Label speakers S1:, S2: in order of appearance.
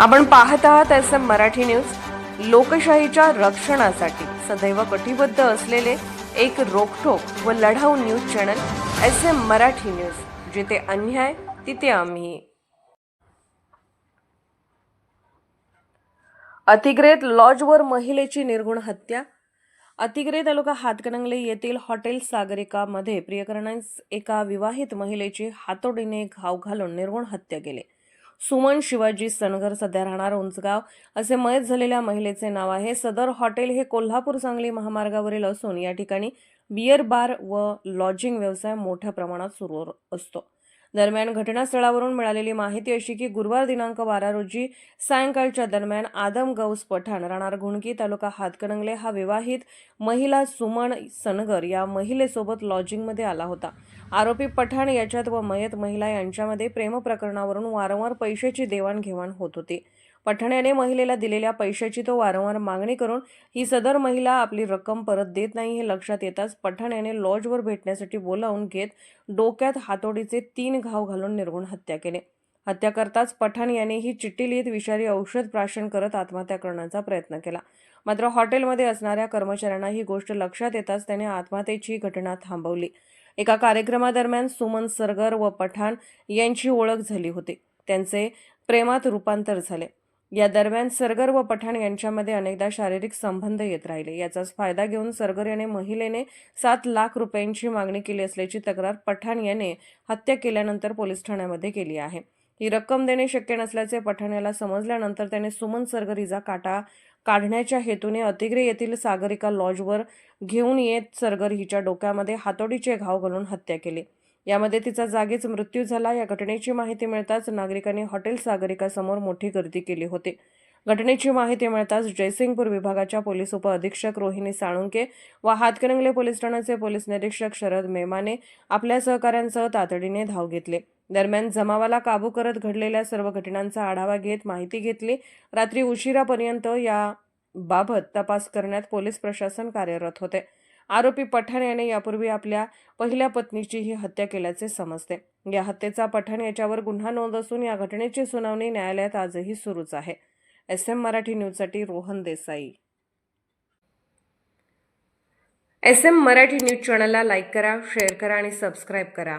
S1: आपण पाहत आहात एस एम मराठी न्यूज. लोकशाहीच्या रक्षणासाठी सदैव कटिबद्ध असलेले एक रोखोक व लढाऊ news channel S M Marathi news. जिथे अन्याय तिथे आम्ही. अतिग्रेत लॉजवर महिलेची निर्गुण हत्या. अतिग्रे तालुका हातकणंगले येथील हॉटेल सागरिकामध्ये प्रियकरणांस एका विवाहित महिलेची हातोडीने घाव घालून निर्गुण हत्या केली. सुमन शिवाजी सनगर सध्या राहणार उंचगाव. असे मयत झालेल्या महिलेचे नाव आहे सदर हॉटेल हे कोल्हापूर सांगली महामार्गावरील असून या ठिकाणी बियर बार व लॉजिंग व्यवसाय मोठ्या प्रमाणात सुरू असतो. दरम्यान घटनास्थळावरून मिळालेली माहिती अशी की गुरुवार दिनांक बारा रोजी सायंकाळच्या दरम्यान आदम गौस पठाण राहणार घुणकी तालुका हातकणंगले हा विवाहित महिला सुमन सनगर या महिलेसोबत लॉजिंगमध्ये आला होता. आरोपी पठाण याच्यात व मयत महिला यांच्यामध्ये प्रेम प्रकरणावरून वारंवार पैशाची देवाणघेवाण होत होती. पठाण याने महिलेला दिलेल्या पैशाची तो वारंवार मागणी करून ही सदर महिला आपली रक्कम परत देत नाही हे लक्षात येताच पठाण याने लॉजवर भेटण्यासाठी बोलावून घेत डोक्यात हातोडीचे तीन घाव घालून निर्गुण हत्या केले. हत्या करताच पठाण याने ही चिठ्ठी लिहित विषारी औषध प्राशन करत आत्महत्या करण्याचा प्रयत्न केला. मात्र हॉटेलमध्ये असणाऱ्या कर्मचाऱ्यांना ही गोष्ट लक्षात येताच त्याने आत्महत्येची घटना थांबवली. एका कार्यक्रमादरम्यान सुमन सरगर व पठाण यांची ओळख झाली होती. त्यांचे प्रेमात रूपांतर झाले. या दरम्यान सरगर व पठाण यांच्यामध्ये अनेकदा शारीरिक संबंध येत राहिले. याचाच फायदा घेऊन सरगर याने महिलेने सात लाख रुपयांची मागणी केली असल्याची तक्रार पठाण याने हत्या केल्यानंतर पोलीस ठाण्यामध्ये केली आहे. ही रक्कम देणे शक्य नसल्याचे पठाण याला समजल्यानंतर त्याने सुमन सरगरीचा काटा काढण्याच्या हेतूने अतिग्रे येथील सागरिका लॉजवर घेऊन येत सरगर हिच्या डोक्यामध्ये हातोडीचे घाव घालून हत्या केली. यामध्ये तिचा जागीच मृत्यू झाला. या घटनेची माहिती मिळताच नागरिकांनी हॉटेल सागरिकासमोर मोठी गर्दी केली होती. घटनेची माहिती मिळताच जयसिंगपूर विभागाच्या पोलीस उपअधीक्षक रोहिणी साळुंके व हातकणंगले पोलीस ठाण्याचे पोलीस निरीक्षक शरद मेमाने आपल्या सहकाऱ्यांसह तातडीने धाव घेतले. दरम्यान जमावाला काबू करत घडलेल्या सर्व घटनांचा आढावा घेत माहिती घेतली. रात्री उशिरापर्यंत या बाबत तपास करण्यात पोलीस प्रशासन कार्यरत होते. आरोपी पठाण याने यापूर्वी आपल्या पहिल्या पत्नीची ही हत्या केल्याचे समजते. या हत्येचा पठाण याच्यावर गुन्हा नोंद असून या घटनेची सुनावणी न्यायालयात आजही सुरूच आहे. एस एम मराठी न्यूजसाठी Rohan Desai. S M Marathi news चॅनलला लाईक करा शेअर करा आणि सबस्क्राईब करा.